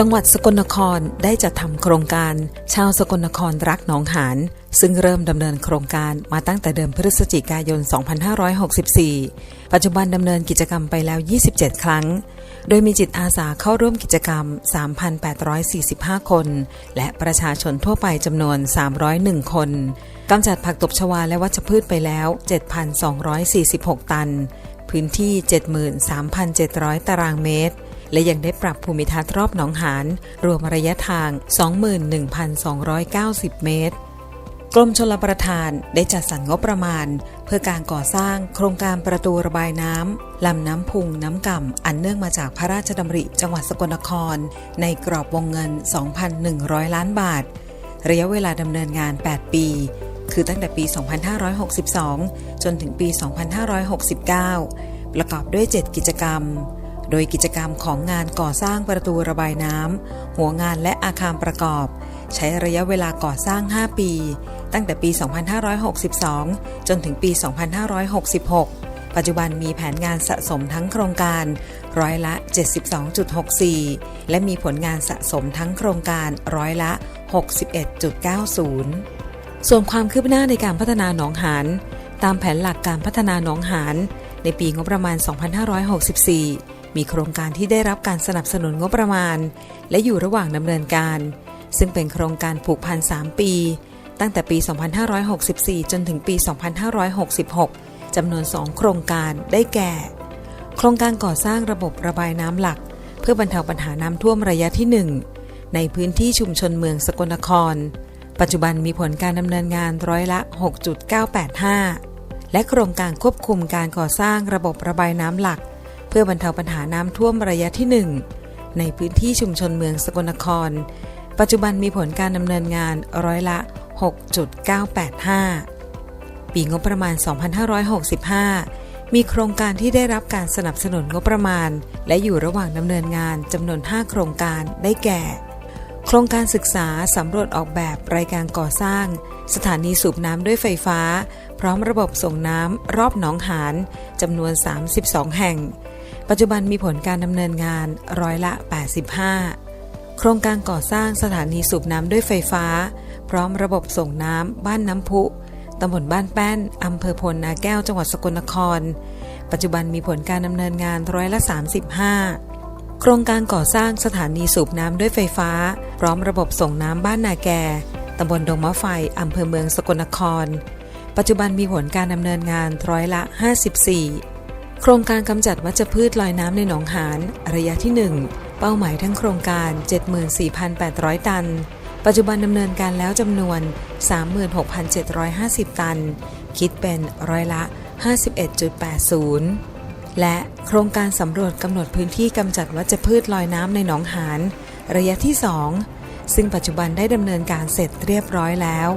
จังหวัดสกลนครได้จัดทำโครงการ ชาวสกลนครรักหนองหานซึ่งเริ่มดำเนินโครงการมาตั้งแต่เดือนพฤศจิกายน 2564 ปัจจุบันดำเนินกิจกรรมไปแล้ว 27 ครั้ง โดยมีจิตอาสาเข้าร่วมกิจกรรม 3,845 คน และประชาชนทั่วไปจำนวน 301 คนกำจัดผักตบชวาและวัชพืชไปแล้ว 7,246 ตัน พื้นที่ 73,700 ตารางเมตร และยังได้ปรับภูมิทัศน์รอบหนองหานรวมระยะทาง 21,290 เมตร กรมชลประทานได้จัดสรรงบประมาณ เพื่อการก่อสร้างโครงการประตูระบายน้ำลำน้ำพุงน้ำก่ำอันเนื่องมาจากพระราชดำริจังหวัดสกลนคร ในกรอบวงเงิน 2,100 ล้านบาท ระยะเวลาดำเนินงาน 8 ปีคือตั้งแต่ปี 2562 จนถึงปี 2569 ประกอบด้วย 7 กิจกรรม โดยกิจกรรมของงานก่อสร้างประตูระบายน้ำหัวงานและอาคารประกอบ ใช้ระยะเวลาก่อสร้าง 5 ปี ตั้งแต่ปี 2562 จนถึงปี 2566 ปัจจุบันมีแผนงานสะสมทั้งโครงการร้อยละ 72.64 และมีผลงานสะสมทั้งโครงการร้อยละ 61.90 ส่วนความคืบหน้าในการพัฒนาหนองหานตามแผนหลักการพัฒนาหนองหานในปีงบประมาณ 2564 มีโครงการที่ได้รับการสนับสนุนงบประมาณ และอยู่ระหว่างดำเนินการ ซึ่งเป็นโครงการผูกพัน 3 ปี ตั้งแต่ปี 2564 จนถึงปี 2566 จำนวน 2 โครงการได้แก่ โครงการก่อสร้างระบบระบายน้ำหลัก เพื่อบรรเทาปัญหาน้ำท่วมระยะที่ 1 ในพื้นที่ชุมชนเมืองสกลนคร ปัจจุบันมีผลการดำเนินงานร้อยละ 6.985 และโครงการควบคุมการก่อสร้างระบบระบายน้ำหลัก เพื่อบรรเทาปัญหาน้ำท่วมระยะที่ 1 ในพื้นที่ชุมชนเมืองสกลนคร ปัจจุบันมีผลการดำเนินงานร้อยละ 6.985 ปีงบประมาณ 2565 มีโครงการที่ได้รับการสนับสนุนงบประมาณ และอยู่ระหว่างดำเนินงานจำนวน 5 โครงการได้แก่ โครงการศึกษาสำรวจออกแบบรายการก่อสร้าง สถานีสูบน้ำด้วยไฟฟ้าพร้อมระบบส่งน้ำรอบหนองหานจำนวน 32 แห่ง ปัจจุบันมีผลการดำเนินงานร้อยละ 85 โครงการก่อสร้างสถานีสูบน้ำด้วยไฟฟ้า พร้อมระบบส่งน้ำบ้านน้ำพุตำบลบ้านแป้นอำเภอพลนาแก้วจังหวัดสกลนคร ปัจจุบันมีผลการดำเนินงานร้อยละ 35 โครงการก่อสร้างสถานีสูบน้ำด้วยไฟฟ้า พร้อมระบบส่งน้ำบ้านนาแกตำบลดงมะไฟอำเภอเมืองสกลนคร ปัจจุบันมีผลการดำเนินงานร้อยละ 54 โครงการกำจัดวัชพืชลอยน้ำในหนองหานระยะที่ 1 เป้าหมายทั้งโครงการ 74,800 ตัน ปัจจุบันดำเนินการแล้วจำนวน 36,750 ตัน คิดเป็นร้อยละ 51.80 และโครงการสำรวจกำหนดพื้นที่กำจัดวัชพืชลอยน้ำในหนองหานระยะที่ 2 ซึ่งปัจจุบันได้ดำเนินการเสร็จเรียบร้อยแล้ว